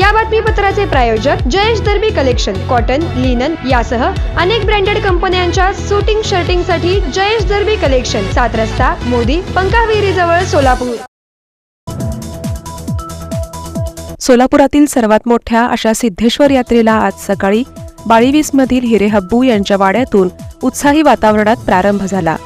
या बातमीपत्राचे प्रायोजक Jayesh Darbi collection cotton linen यासह अनेक ब्रँडेड कंपन्यांच्या सुटिंग शर्टिंगसाठी जयेश दर्बी कलेक्शन सात रस्ता मोदी पंकाविहिरी जवळ सोलापूर. सोलापुरातील सर्वात मोठ्या अशा सिद्धेश्वर यात्रेला आज सकाळी बाळीवीस मधील हिरे हब्बू यांच्या वाड्यातून उत्साही वातावरणात प्रारंभ झाला.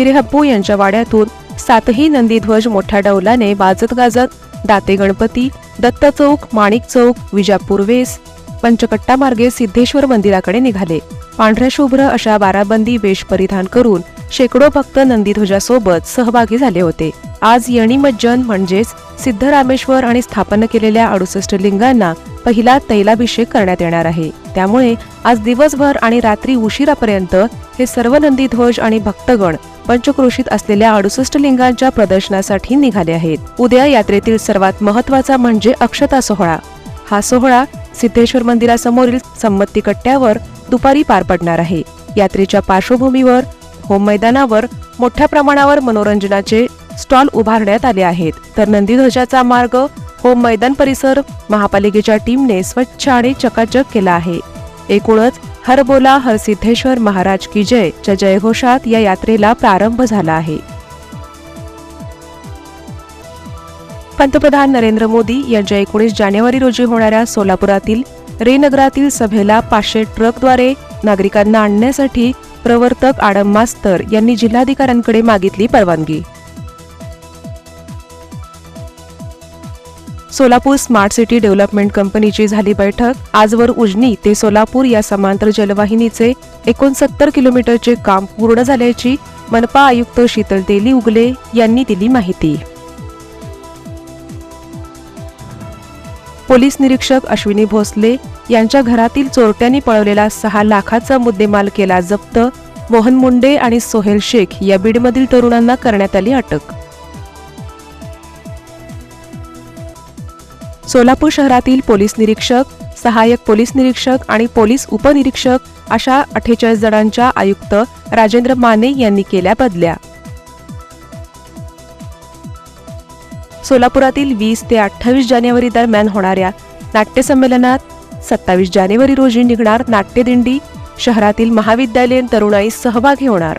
हिरेहब्बू यांच्या वाड्यातून सातही नंदीध्वज मोठ्या डौलाने वाजत गाजत दाते गणपती दत्त चौक माणिक चौक विजापूर वेस पंचकट्टा मार्गे सिद्धेश्वर मंदिराकडे निघाले. पांढऱ्या शुभ्र अशा बाराबंदी वेश परिधान करून शेकडो भक्त नंदीध्वजासोबत सहभागी झाले होते. आज यणीमज्जन म्हणजेच सिद्धरामेश्वर आणि स्थापन केलेल्या अडुसष्ट लिंगांना पहिला तैलाभिषेक करण्यात येणार आहे. त्यामुळे आज दिवसभर आणि रात्री उशिरापर्यंत हे सर्व नंदीध्वज आणि भक्तगण पंचक्रोशीत असलेल्या अडुसष्ट लिंगांच्या प्रदर्शनासाठी निघाले आहेत. उद्या यात्रेतील सर्वात महत्त्वाचा म्हणजे अक्षता सोहळा. हा सोहळा सिद्धेश्वर मंदिरासमोरील संमती कट्ट्यावर दुपारी पार पडणार आहे. यात्रेच्या पार्श्वभूमीवर होम मैदानावर मोठ्या प्रमाणावर मनोरंजनाचे स्टॉल उभारण्यात आले आहेत. तर नंदीध्वजाचा मार्ग होम मैदान परिसर महापालिकेच्या टीमने स्वच्छ आणि चकाचक केला आहे. एकूणच हर बोला हर सिद्धेश्वर महाराज की जय. च्या जयघोषात या यात्रेला प्रारंभ झाला आहे. पंतप्रधान नरेंद्र मोदी यांच्या एकोणीस जानेवारी रोजी होणाऱ्या सोलापुरातील रेनगरातील सभेला पाचशे ट्रकद्वारे नागरिकांना आणण्यासाठी प्रवर्तक आडम मास्तर यांनी जिल्हाधिकाऱ्यांकडे मागितली परवानगी. सोलापूर स्मार्ट सिटी डेव्हलपमेंट कंपनीची झाली बैठक. आजवर उजनी ते सोलापूर या समांतर जलवाहिनीचे एकोणसत्तर किलोमीटरचे काम पूर्ण झाल्याची मनपा आयुक्त शीतल तेली उगले यांनी दिली माहिती. पोलीस निरीक्षक अश्विनी भोसले यांच्या घरातील चोरट्यांनी पळवलेला सहा लाखाचा मुद्देमाल केला जप्त. मोहन मुंडे आणि सोहेल शेख या बीडमधील तरुणांना करण्यात आली अटक. सोलापूर शहरातील पोलीस निरीक्षक सहाय्यक पोलीस निरीक्षक आणि पोलीस उपनिरीक्षक अशा अठ्ठेचाळीस जणांच्या आयुक्त राजेंद्र माने यांनी केल्या बदल्या. सोलापुरातील वीस ते अठ्ठावीस जानेवारी दरम्यान होणाऱ्या नाट्यसंमेलनात सत्तावीस जानेवारी रोजी निघणार नाट्यदिंडी शहरातील महाविद्यालयीन तरुणाई सहभागी होणार.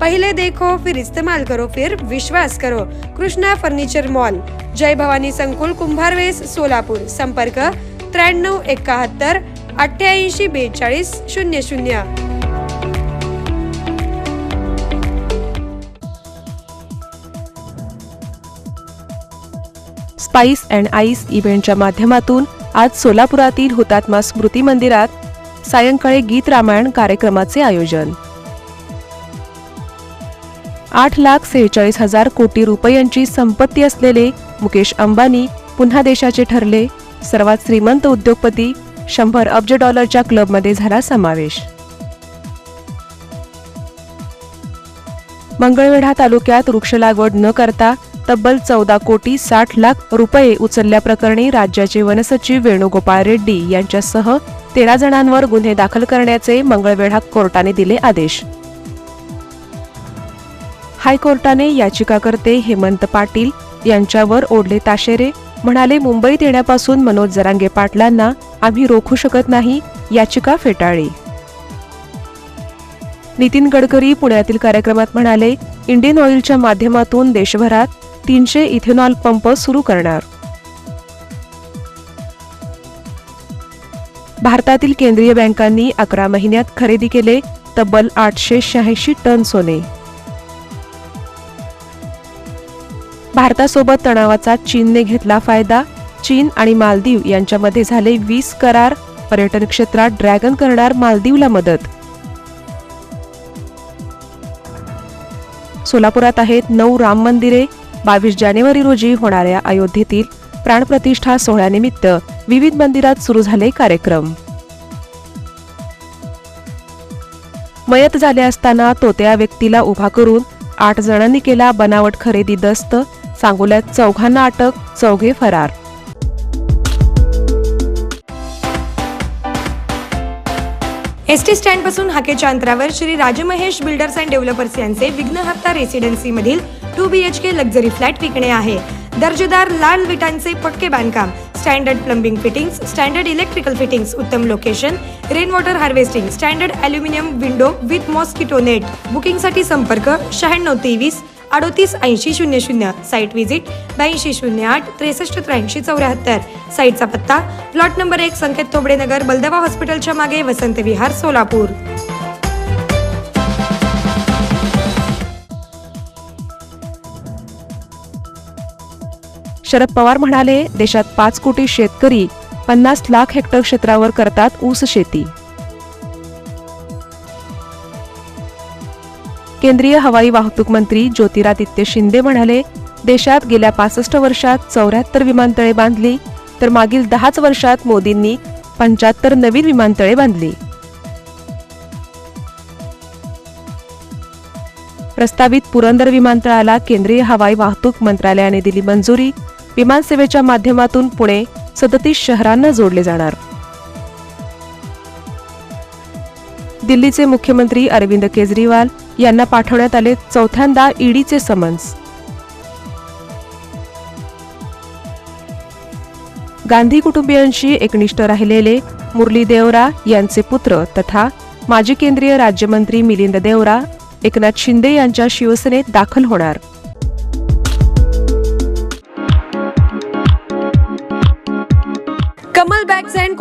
पहिले देखो फिर इस्तेमाल करो फिर विश्वास करो। कृष्णा फर्निचर मॉल जय भवानी संकुल कुंभारवेस सोलापूर। संपर्क त्र्याण्णव एकाहत्तर अठ्ठ्याऐंशी बेचाळीस शून्य शून्य. स्पाइस अँड आईस इव्हेंटच्या माध्यमातून आज सोलापुरातील हुतात्मा स्मृती मंदिरात सायंकाळी गीत रामायण कार्यक्रमाचे आयोजन. आठ लाख सेहेचाळीस हजार कोटी रुपयांची संपत्ती असलेले मुकेश अंबानी पुन्हा देशाचे ठरले. सर्वात श्रीमंत उद्योगपती शंभर अब्ज डॉलरच्या क्लबमध्ये झाला समावेश. मंगळवेढा तालुक्यात वृक्ष लागवड न करता तब्बल चौदा कोटी साठ लाख रुपये उचलल्याप्रकरणी राज्याचे वनसचिव वेणुगोपाळ रेड्डी यांच्यासह तेरा जणांवर गुन्हे दाखल करण्याचे मंगळवेढा कोर्टाने दिले आदेश. हायकोर्टाने याचिकाकर्ते हेमंत पाटील यांच्यावर ओढले ताशेरे. म्हणाले मुंबईत येण्यापासून मनोज जरांगे पाटलांना आम्ही रोखू शकत नाही याचिका फेटाळली. नितीन गडकरी पुण्यातील कार्यक्रमात म्हणाले इंडियन ऑइलच्या माध्यमातून देशभरात तीनशे इथेनॉल पंप सुरू करणार. भारतातील केंद्रीय बँकांनी अकरा महिन्यात खरेदी केले तब्बल आठशे शहाऐंशी टन सोने. भारतासोबत तणावाचा चीनने घेतला फायदा. चीन आणि मालदीव यांच्यामध्ये झाले वीस करार. पर्यटन क्षेत्रात ड्रॅगन करणार मालदीवला मदत. सोलापुरात आहेत नऊ राम मंदिरे. बावीस जानेवारी रोजी होणाऱ्या अयोध्येतील प्राणप्रतिष्ठा सोहळ्यानिमित्त विविध मंदिरात सुरू झाले कार्यक्रम. मयत झाले असताना तोत्या व्यक्तीला उभा करून आठ जणांनी केला बनावट खरेदी दस्त. सांगोल्यात चौघांना अटक चौघे फरार. एस टी स्टँडपासून हाकेच्या अंतरावर Shri Rajmahesh builders and developers यांचे विघ्नहर्ता रेसिडेन्सी मधील two B H K luxury flat विकणे आहे. दर्जेदार लाल विटांचे पक्के बांधकाम standard plumbing fittings standard electrical fittings उत्तम location rain water harvesting standard aluminium window with mosquito net. बुकिंगसाठी संपर्क शहाण्णव तेवीस अडोतीस ऐंशी शून्य शून्य साईट व्हिजिट ब्याऐंशी शून्य आठ त्रेसष्ट त्र्याऐंशी चौऱ्याहत्तर. साईटचा पत्ता प्लॉट नंबर एक संकेत तोबडे नगर बलदवा हॉस्पिटलच्या मागे वसंत विहार सोलापूर. शरद पवार म्हणाले देशात पाच कोटी शेतकरी पन्नास लाख हेक्टर क्षेत्रावर करतात ऊस शेती. केंद्रीय हवाई वाहतूक मंत्री ज्योतिरादित्य शिंदे म्हणाले देशात गेल्या पासष्ट वर्षात चौऱ्याहत्तर विमानतळे बांधली तर मागील दहाच वर्षात मोदींनी पंच्याहत्तर नवीन विमानतळे बांधली. प्रस्तावित पुरंदर विमानतळाला केंद्रीय हवाई वाहतूक मंत्रालयाने दिली मंजुरी विमानसेवेच्या माध्यमातून पुणे सदतीस शहरांना जोडले जाणार. दिल्लीचे मुख्यमंत्री अरविंद केजरीवाल यांना पाठवण्यात आले चौथ्यांदा ईडीचे समन्स. गांधी कुटुंबियांशी एकनिष्ठ राहिलेले मुरली देवरा यांचे पुत्र तथा माजी केंद्रीय राज्यमंत्री मिलिंद देवरा एकनाथ शिंदे यांच्या शिवसेनेत दाखल होणार.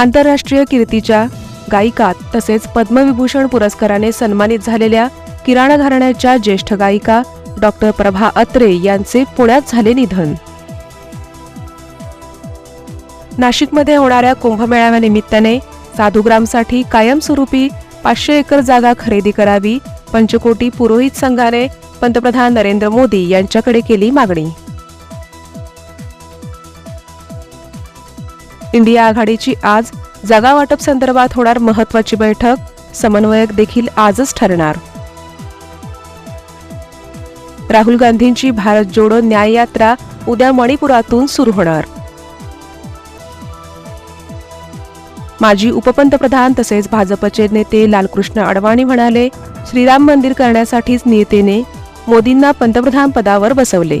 आंतरराष्ट्रीय कीर्तीच्या गायिका तसेच पद्मविभूषण पुरस्काराने सन्मानित झालेल्या किराणा घराण्याच्या ज्येष्ठ गायिका डॉक्टर प्रभा अत्रे यांचे पुण्यात झाले निधन. नाशिकमध्ये होणाऱ्या कुंभमेळाव्यानिमित्ताने साधुग्रामसाठी कायमस्वरूपी पाचशे एकर जागा खरेदी करावी पंचकोटी पुरोहित संघाने पंतप्रधान नरेंद्र मोदी यांच्याकडे केली मागणी. इंडिया आघाडीची आज जागा वाटप संदर्भात होणार महत्वाची बैठक. समन्वयक देखील आजच ठरणार. राहुल गांधींची भारत जोडो न्याय यात्रा उद्या मणिपुरातून सुरू होणार. माजी उपपंतप्रधान तसेच भाजपचे नेते लालकृष्ण अडवाणी म्हणाले श्रीराम मंदिर करण्यासाठीच नियतेने मोदींना पंतप्रधान पदावर बसवले.